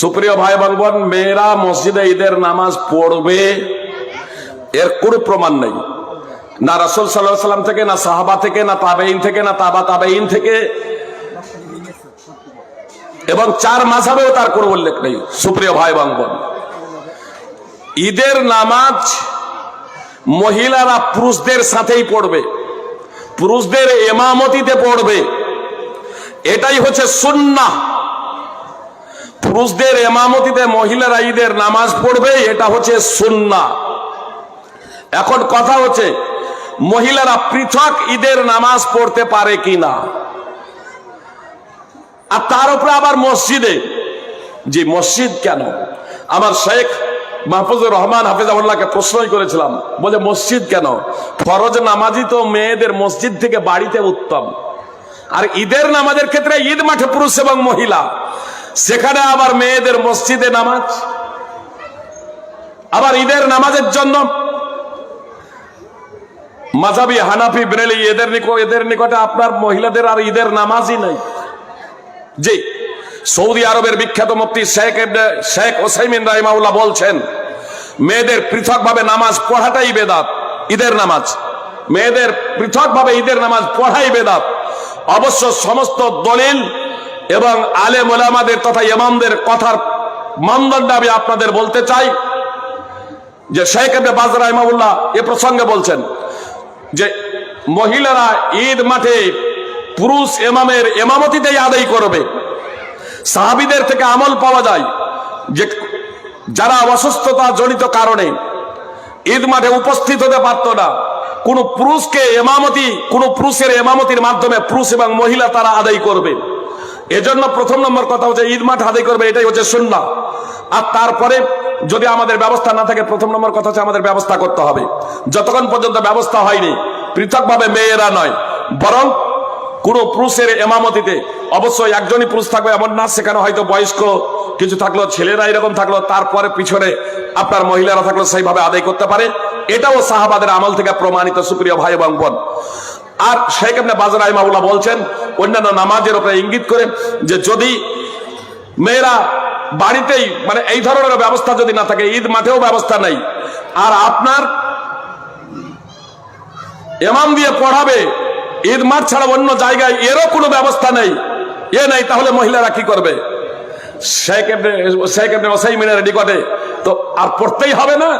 সুপ্রিয় ভাই বোন মেয়েরা মসজিদে ঈদের নামাজ পড়বে এর কোনো প্রমাণ নেই। না রাসুল সাল্লাম থেকে, না সাহাবা থেকে, না তাবেইন থেকে, না তাবা তাবেইন থেকে। এবং চার মাঝাবেও তার কোনো উল্লেখ নেই, সুপ্রিয় ভাই বোন ঈদের নামাজ মহিলারা পুরুষদের সাথেই পড়বে, পুরুষদের এমামতিতে পড়বে। এটাই হচ্ছে সুন্নাহ। পুরুষদের এমামতিতে, মহিলারা ঈদের নামাজ পড়বে, এটা হচ্ছে সুন্না। এখন কথা হচ্ছে, মহিলারা পৃথক ঈদের নামাজ পড়তে পারে কিনা? আর তার উপরে আবার মসজিদে জি মসজিদ কেন? আমার শেখ মাহফুজুর রহমান হাফিজাউল্লাহকে প্রশ্নই করেছিলাম, বলে মসজিদ কেন? ফরজ নামাজি তো মেয়েদের মসজিদ থেকে বাড়িতে উত্তম। আর ঈদের নামাজের ক্ষেত্রে ঈদ মাঠে পুরুষ এবং মহিলা। সেখানে আবার মেয়েদের মসজিদে নামাজ, আবার ঈদের নামাজের জন্য। মাঝাবি হানাফি ব্রেলি, এদের এদের নিকটে আপনার মহিলাদের আর ঈদের নামাজই নাই। জি, সৌদি আরবের বিখ্যাত মুফতি শেখ শেখ ওসাইমিন রাহিমাউল্লাহ বলছেন, মেয়েদের পৃথকভাবে নামাজ পড়াটাই বেদাত, ঈদের নামাজ। মেয়েদের পৃথকভাবে ঈদের নামাজ পড়াই বেদাত। অবশ্য সমস্ত দলিল এবং আলে মোলামাদের তথা ইমামদের কথার মানদণ্ড আমি আপনাদের বলতে চাই যে শেখ এবনে বাজ রাহিমাউল্লাহ এ প্রসঙ্গে বলছেন যে মহিলারা ঈদ মাঠে পুরুষ এমামের এমামতিতেই আদায় করবে। সাহাবিদের থেকে আমল পাওয়া যায় যে যারা অসুস্থতা জনিত কারণে ঈদ মাঠে উপস্থিত হতে পারত না, কোন পুরুষকে এমামতি কোন পুরুষের এমামতির মাধ্যমে পুরুষ এবং মহিলা তারা আদায় করবে। এজন্য প্রথম নম্বর কথা হচ্ছে ঈদ মাঠ আদায় করবে, এটাই হচ্ছে সুন্না আর তারপরে যদি আমাদের ব্যবস্থা না থাকে, প্রথম নম্বর কথা হচ্ছে আমাদের ব্যবস্থা করতে হবে। যতক্ষণ পর্যন্ত ব্যবস্থা হয়নি, পৃথকভাবে মেয়েরা নয়, বরং কোনো পুরুষের এমামতিতে অবশ্যই একজনই পুরুষ থাকবে, এমন না সেখানে হয়তো বয়স্ক কিছু থাকল, ছেলেরা এরকম থাকল, তারপরে পিছনে আপনার মহিলারা থাকল, সেইভাবে আদায় করতে পারে। এটাও সাহাবাদের আমল থেকে প্রমাণিত সুপ্রিয় ভাই এবং বোন। আর শেখ আপনি বাজার আইমাউল্লাহ বলছেন, অন্যান্য নামাজের ওপরে ইঙ্গিত করে যে যদি মেয়েরা বাড়িতেই মানে এই ধরনের ব্যবস্থা যদি না থাকে, ঈদ মাঠেও ব্যবস্থা নেই, আর আপনার এমাম দিয়ে পড়াবে, ঈদ মাঠ ছাড়া অন্য জায়গায় এরও কোনো ব্যবস্থা নেই, এ নেই, তাহলে মহিলারা কি করবে? শেখ শেখ ওসাইমিনের নিকটে, তো আর পড়তেই হবে না?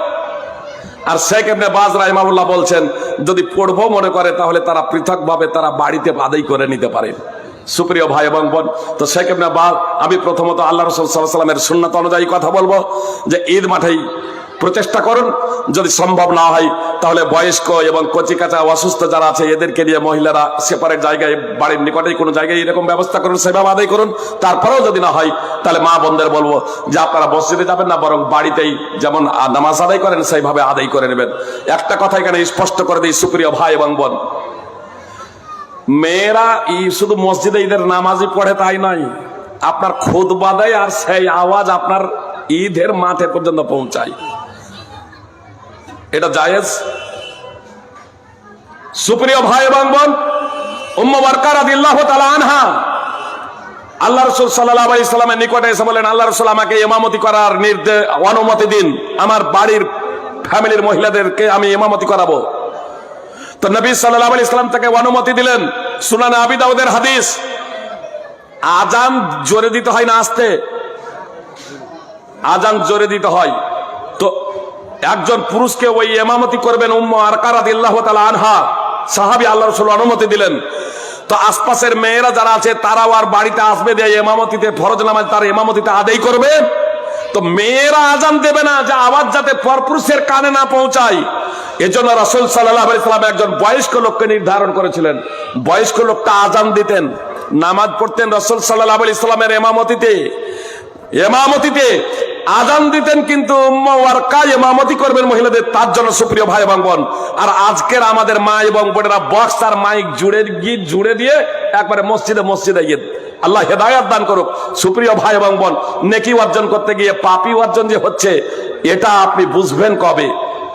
আর শেখ এমনি বাজ রাহিমাউল্লাহ বলছেন, যদি পড়ব মনে করে, তাহলে তারা পৃথকভাবে তারা বাড়িতে আদায় করে নিতে পারে। সুপ্রিয় ভাই এবং বোন, তো শেখ এমনি বাজ, আমি প্রথমত আল্লাহ রসুল সাল্লাহ সাল্লামের সুন্নত অনুযায়ী কথা বলব, যে ঈদ মাঠেই প্রচেষ্টা করুন। যদি সম্ভব না হয়, তাহলে বয়স্ক এবং কচিকাচা অসুস্থ যারা আছে, এদেরকে নিয়ে মহিলারা সেপারেট জায়গায়, বাড়ির নিকটেই কোনো জায়গায় এরকম ব্যবস্থা করুন সেভাবে আদায় করুন। তারপরেও যদি না হয়, তাহলে মা বোনদের বলব যে আপনারা মসজিদে যাবেন না, বরং বাড়িতেই যেমন নামাজ আদায় করেন, সেইভাবে আদায় করে নেবেন। একটা কথা এখানে স্পষ্ট করে দিই, সুপ্রিয় ভাই এবং বোন। মেয়েরা শুধু মসজিদে ঈদের নামাজই পড়ে তাই নয়, আপনার খুদ বাদায় আর সেই আওয়াজ আপনার ঈদের মাঠে পর্যন্ত পৌঁছায়। এটা জায়েজ। সুপ্রিয় ভাই এবং বোন আনহা আল্লাহ রাসূল সাল্লাল্লাহু আলাইহি সাল্লামের নিকটে এসে বলেন আল্লাহ রাসূল আমাকে ইমামতি করার নির্দেশ অনুমতি দিন। আমার বাড়ির ফ্যামিলির মহিলাদেরকে আমি ইমামতি করাবো। তো নবী সাল্লাল্লাহু আলাইহি সাল্লাম তাকে অনুমতি দিলেন, সুনান আবি দাউদের হাদিস। আজান জোরে দিতে হয় না আসতে? আজান জোরে দিতে হয়। তো একজন পুরুষকে ওই এমামতি করবেন উম্ম আর আনহা। সাহাবি আল্লাহ রসুল অনুমতি দিলেন। তো আশপাশের মেয়েরা যারা আছে, তারাও আর বাড়িতে আসবে দিয়ে এমামতিতে, ফরজ নামাজ তার এমামতিতে আদায় করবে। তো মেয়েরা আজান দেবে না যে আওয়াজ যাতে পরপুরুষের কানে না পৌঁছায়। এজন্য রাসুল সাল্লাহ সাল্লাম একজন বয়স্ক লোককে নির্ধারণ করেছিলেন। বয়স্ক লোকটা আজান দিতেন, নামাজ পড়তেন রসুল সাল্লাহ আলি ইসলামের এমামতিতে। এমামতিতে আজান দিতেন কিন্তু মামতি করবেন মহিলাদের, তার জন্য সুপ্রিয় ভাই এবং বোন। আর আজকের আমাদের মা এবং বোনেরা বক্স আর মাইক জুড়ে গীত জুড়ে দিয়ে একবারে মসজিদে মসজিদে গিয়ে আল্লাহ হেদায়ত দান করুক। সুপ্রিয় ভাই এবং বোন, নেকি অর্জন করতে গিয়ে পাপি অর্জন যে হচ্ছে, এটা আপনি বুঝবেন কবে?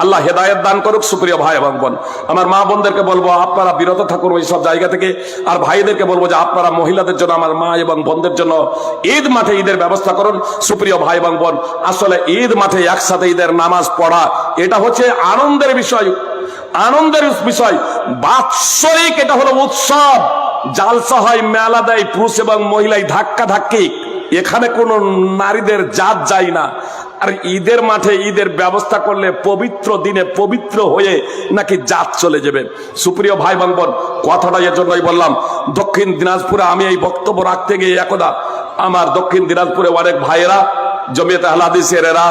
আল্লাহ হেদায়ত দান করুক, সুপ্রিয় ভাই এবং বোন। আমার মা বোনদেরকে বলব, আপনারা বিরত থাকুন ওই সব জায়গা থেকে। আর ভাইদেরকে বলব যে আপনারা মহিলাদের জন্য, আমার মা এবং বোনদের জন্য ঈদ মাঠে ঈদের ব্যবস্থা করুন, সুপ্রিয় ভাই এবং বোন। আসলে ঈদ মাঠে একসাথে ঈদের নামাজ পড়া, এটা হচ্ছে আনন্দের বিষয়। আনন্দের বিষয়। বাৎসরিক এটা হলো উৎসব। জালসা হয়, মেলা দেয়, পুরুষ এবং মহিলাই ধাক্কা ধাক্কি এখানে কোনো নারীদের জাত যায় না। আর ঈদের মাঠে ঈদের ব্যবস্থা করলে পবিত্র দিনে পবিত্র হয়ে নাকি জাত চলে যাবে। সুপ্রিয় ভাই বোন কথাটা এর জন্যই বললাম, দক্ষিণ দিনাজপুরে আমি এই বক্তব্য রাখতে গিয়ে একদা আমার দক্ষিণ দিনাজপুরে অনেক ভাইয়েরা, জমিয়তে আহলাদিসের এরা,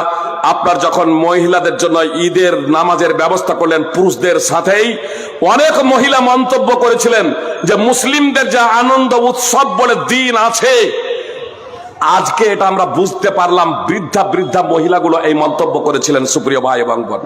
আপনার যখন মহিলাদের জন্য ঈদের নামাজের ব্যবস্থা করলেন পুরুষদের সাথেই, অনেক মহিলা মন্তব্য করেছিলেন যে মুসলিমদের যে আনন্দ উৎসব বলে দিন আছে। আজকে এটা আমরা বুঝতে পারলাম, বৃদ্ধা বৃদ্ধা মহিলাগুলো এই মন্তব্য করেছিলেন সুপ্রিয় ভাই এবং বোন।